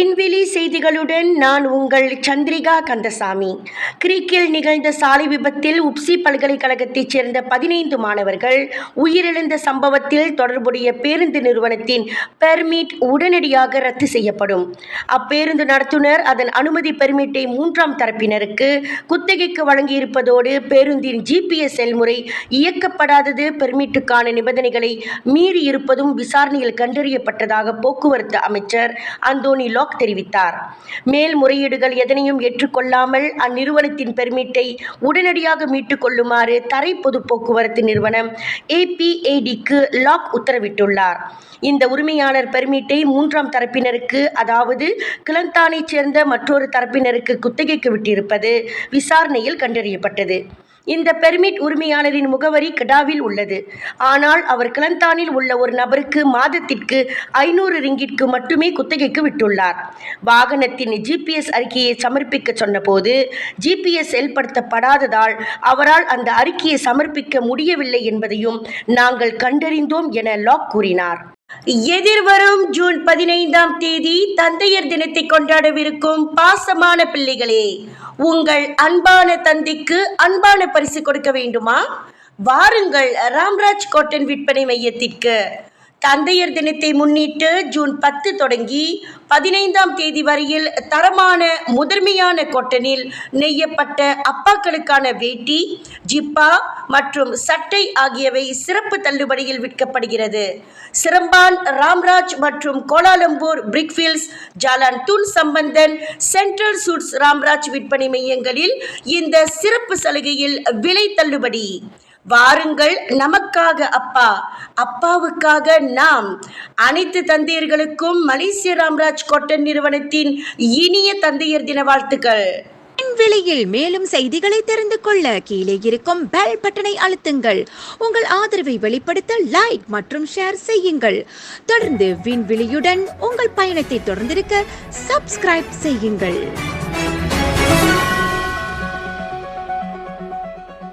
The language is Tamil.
green விண்வெளி செய்திகளுடன் நான் உங்கள் சந்திரிகா கந்தசாமி. கிரீக்கில் நிகழ்ந்த சாலை விபத்தில் உப்சி பல்கலைக்கழகத்தைச் சேர்ந்த பதினைந்து மாணவர்கள் உயிரிழந்த சம்பவத்தில் தொடர்புடைய பேருந்து நிறுவனத்தின் பெர்மிட் உடனடியாக ரத்து செய்யப்படும். அப்பேருந்து நடத்துனர் அதன் அனுமதி பெர்மிட்டை மூன்றாம் தரப்பினருக்கு குத்தகைக்கு வழங்கியிருப்பதோடு பேருந்தின் ஜிபிஎஸ் செயல்முறை இயக்கப்படாதது பெர்மிட்டுக்கான நிபந்தனைகளை மீறியிருப்பதும் விசாரணையில் கண்டறியப்பட்டதாக போக்குவரத்து அமைச்சர் அந்தோனி லாக் தெரிவித்தார் மேல்முறையீடுகள் எதனையும் ஏற்றுக்கொள்ளாமல் அந்நிறுவனத்தின் பெர்மிட்டை உடனடியாக மீட்டுக் கொள்ளுமாறு தரை பொது போக்குவரத்து நிறுவனம் ஏபிஏடிக்கு லாக் உத்தரவிட்டுள்ளார். இந்த உரிமையாளர் பெர்மிட்டை மூன்றாம் தரப்பினருக்கு அதாவது கிளந்தானைச் சேர்ந்த மற்றொரு தரப்பினருக்கு குத்தகைக்கு விட்டிருப்பது விசாரணையில் கண்டறியப்பட்டது. இந்த பெர்மிட் உரிமையாளரின் முகவரி கடாவில் உள்ளது. ஆனால் அவர் கிளந்தானில் உள்ள ஒரு நபருக்கு மாதத்திற்கு ஐநூறு ரிங்கிட்க்கு மட்டுமே குத்தகைக்கு விட்டுள்ளார். வாகனத்தின் ஜிபிஎஸ் அறிக்கையை சமர்ப்பிக்க சொன்னபோது ஜிபிஎஸ் செயல்படுத்தப்படாததால் அவரால் அந்த அறிக்கையை சமர்ப்பிக்க முடியவில்லை என்பதையும் நாங்கள் கண்டறிந்தோம் என லாக் கூறினார். எதிர்வரும் ஜூன் பதினைந்தாம் தேதி தந்தையர் தினத்தை கொண்டாடவிருக்கும் பாசமான பிள்ளைகளே உங்கள் அன்பான தந்தைக்கு அன்பான பரிசு கொடுக்க வேண்டுமா? வாருங்கள் ராம்ராஜ் காட்டன் விற்பனை மையத்திற்கு. தந்தையர் தினத்தை முன்னிட்டு ஜூன் பத்து தொடங்கி பதினைந்தாம் தேதி வரையில் தரமான முதன்மையான கொட்டனில் நெய்யப்பட்ட அப்பாக்களுக்கான வேட்டி ஜிப்பா மற்றும் சட்டை ஆகியவை சிறப்பு தள்ளுபடியில் விற்கப்படுகிறது. சிரம்பான் ராம்ராஜ் மற்றும் Kuala Lumpur Brickfields Jalan Tun Sambanthan central suits Ramraj விற்பனை மையங்களில் இந்த சிறப்பு சலுகையில் விலை தள்ளுபடி. வாருங்கள் நமக்காக அப்பா. அப்பாவுக்காக நாம் அனைத்து தந்தையர்களுக்கும் மலேசிய ராம்ராஜ் கோட்டன் நிறுவனத்தின் இனிய தந்தையர் தின வாழ்த்துக்கள். விலையில் மேலும் செய்திகளை தெரிந்து கொள்ள கீழே இருக்கும் பெல் பட்டனை அழுத்துங்கள். உங்கள் ஆதரவை வெளிப்படுத்த லைக் மற்றும் ஷேர் செய்யுங்கள். தொடர்ந்து விண்வெளியுடன் உங்கள் பயணத்தை தொடர்ந்திருக்க சப்ஸ்கிரைப் செய்யுங்கள்.